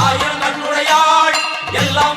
ஆயிரம் கண்ணுடையாள் எல்லாம்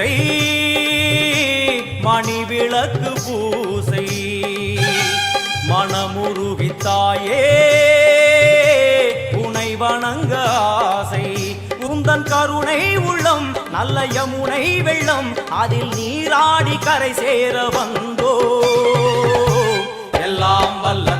பூசை மணி விளக்கு பூசை. மனமுருகி தாயே உனை வணங்க ஆசை. உந்தன் கருணை உள்ளம் நல்ல யமுனை வெள்ளம் அதில் நீராடி கரை சேர வந்தோ. எல்லாம் வல்ல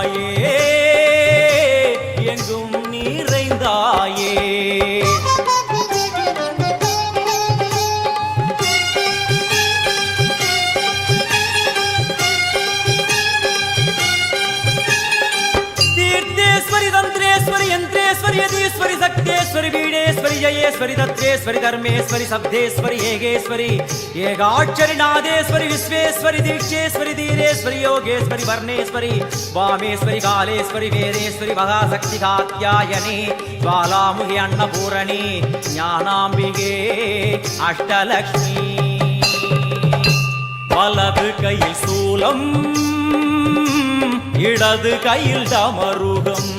நிறைந்தாயே எங்கும் நிறைந்தாயே. தீர்த்தேஸ்வரி தந்திரேஸ்வரி என்று यन्त्रेश्वरि यदीश्वरि शक्तेश्वरि वीणेश्वरि जयेश्वरि दत्तेश्वरि धर्मेश्वरि शब्देश्वरि येगेश्वरि येगाक्षरि नादेश्वरि विश्वेश्वरि दीक्षेश्वरि धीरेश्वरि योगेश्वरि वर्णेश्वरि वामेश्वरि कालेश्वरि वेदेश्वरि महाशक्ति कात्यायनि ज्वालामुखि अन्नपूरणि ज्ञानाम्बिके अष्टलक्ष्मी வலது கையில் சூலம் இடது கையில் டமருகம்